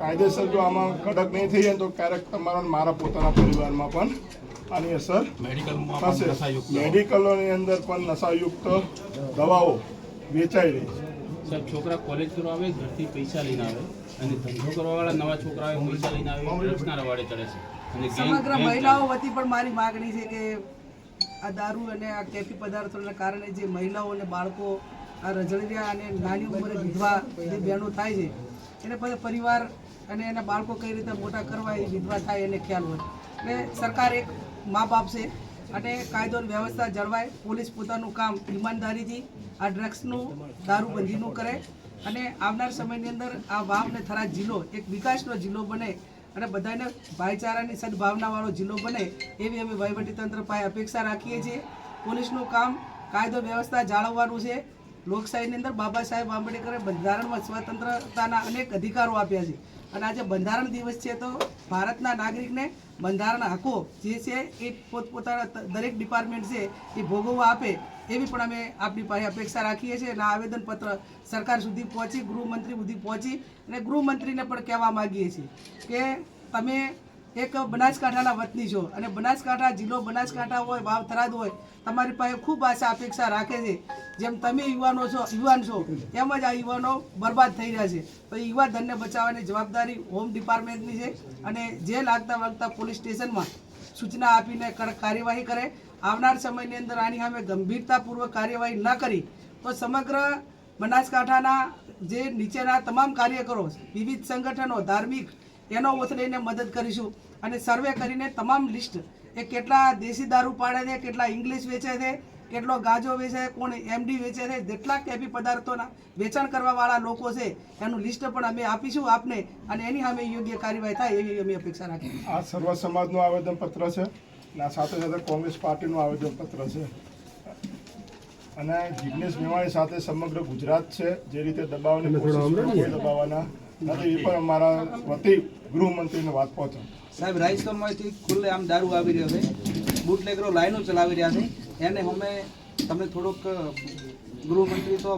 કાયદેસર જો આમાં કડક નહીં થઈ જાય તો ક્યારેક તમારા મારા પોતાના પરિવારમાં પણ આની અસર મેડિકલમાં થશે. મેડિકલોની અંદર પણ નશાયુક્ત દવાઓ વેચાઈ રહી છે. સાહેબ છોકરા કોલેજ કરવા આવે ઘરથી પૈસા લઈને આવે અને ધંધો કરવા વાળા નવા છોકરા આવે પૈસા લઈને આવે ડ્રગ્સના રવાડે ચડે છે. અને સમગ્ર મહિલાઓ વતી પણ મારી માગણી છે કે આ દારૂ અને આ કેફી પદાર્થોના કારણે જે મહિલાઓ અને બાળકો આ રજળિયા અને નાની ઉંમરે વિધવા જે બહેનો થાય છે એને પછી પરિવાર અને એના બાળકો કઈ રીતે મોટા કરવા એ વિધવા થાય એને ખ્યાલ હોય. એટલે સરકાર એક મા બાપ અને કાયદો વ્યવસ્થા જળવાય. પોલીસ પોતાનું કામ ઈમાનદારીથી આ ડ્રગ્સનું, દારૂબંધીનું કરે અને આવનાર સમયની અંદર આ વાવ અને થરા જિલ્લો એક વિકાસનો જિલ્લો બને અને બધાને ભાઈચારાની સદભાવનાવાળો જિલ્લો બને એવી અમે વહીવટીતંત્ર પાસે અપેક્ષા રાખીએ છીએ. પોલીસનું કામ કાયદો વ્યવસ્થા જાળવવાનું છે. લોકશાહીની અંદર બાબા સાહેબ આંબેડકરે બંધારણમાં સ્વતંત્રતાના અનેક અધિકારો આપ્યા છે. અને આજે બંધારણ દિવસ છે તો ભારતના નાગરિકને બંધારણ હકો જે છે એ પોતપોતાના દરેક ડિપાર્ટમેન્ટ છે એ ભોગવવા આપે એવી પણ અમે આપની પાસે અપેક્ષા રાખીએ છીએ અને આવેદનપત્ર સરકાર સુધી પહોંચી, ગૃહમંત્રી સુધી પહોંચી અને ગૃહમંત્રીને પણ કહેવા માગીએ છીએ કે તમે એક બનાસકાંઠાના વતની છો. અને બનાસકાંઠા જિલ્લો બનાસકાંઠા હોય વાવ થરાદ હોય, તમારી પાસે ખૂબ આશા, અપેક્ષા રાખે છે. જેમ તમે યુવાનો છો, યુવાન છો, એમ જ આ યુવાનો બરબાદ થઈ રહ્યા છે. તો યુવા ધનને બચાવવાની જવાબદારી હોમ ડિપાર્ટમેન્ટની છે અને જે લાગતા વાગતા પોલીસ સ્ટેશનમાં સૂચના આપીને કડક કાર્યવાહી કરે, આવનાર સમયની અંદર આની સામે ગંભીરતાપૂર્વક કાર્યવાહી ન કરી, તો સમગ્ર બનાસકાંઠાના જે નીચેના તમામ કાર્યકરો, વિવિધ સંગઠનો, ધાર્મિક એનો ઓથ મદદ કરીશું. અને સર્વે કરીને તમામ લિસ્ટ એ કેટલા દેશી દારૂ પાડે છે કેટલા ઇંગ્લિશ વેચે છે કેટલો ગાજો વેચે છે કોણ એમડી વેચે છે જેટલા કેફી પદાર્થોના વેચાણ કરવાવાળા લોકો છે એનું લિસ્ટ પણ અમે આપીશું આપને અને એની સામે યોગ્ય કાર્યવાહી થાય એવી અમે અપેક્ષા રાખીએ. આ સર્વ સમાજનું આવેદનપત્ર છે અને આ સાથે સાથે કોંગ્રેસ પાર્ટીનું આવેદનપત્ર છે. અને જિગ્નેશ મેવાણી સાથે સમગ્ર ગુજરાત છે જે રીતે દબાવવાની કોશિશ દબાવવાના નથી એ પણ મારા વતી ગૃહમંત્રીને વાત પહોંચો. સાહેબ રાજસ્થાનમાંથી ખુલ્લે આમ દારૂ આવી રહ્યો છે. બુટલેગરો લાઈનો ચલાવી રહ્યા છે. એને અમે તમે થોડોક ગૃહમંત્રી તો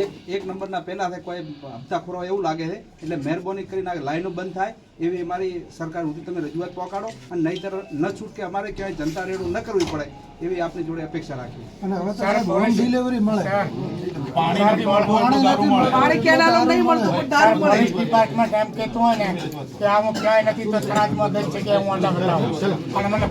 એક એક નંબરના પહેલા છે કોઈ હપ્તાખોરો એવું લાગે છે. એટલે મહેરબાની કરીને આ લાઈનો બંધ થાય. એવી અમારી સરકાર સુધી તમે રજૂઆત પહોંચાડો. અને નહીતર ન છૂટકે અમારે ક્યાંય જનતા રેડું ન કરવી પડે. એવી આપની જોડે અપેક્ષા રાખીએ. પાણી નથી મળતું દારૂ મળે. પાણી કેનાલો નહીં મળતું પણ દારૂ મળે. પોલીસ ડિપાર્ટમેન્ટ એમ કહેતું હોય ને કે આમ ક્યાંય નથી તો થરાદમાં દસ જગ્યાએ હું અંડા બતાવું. અને મને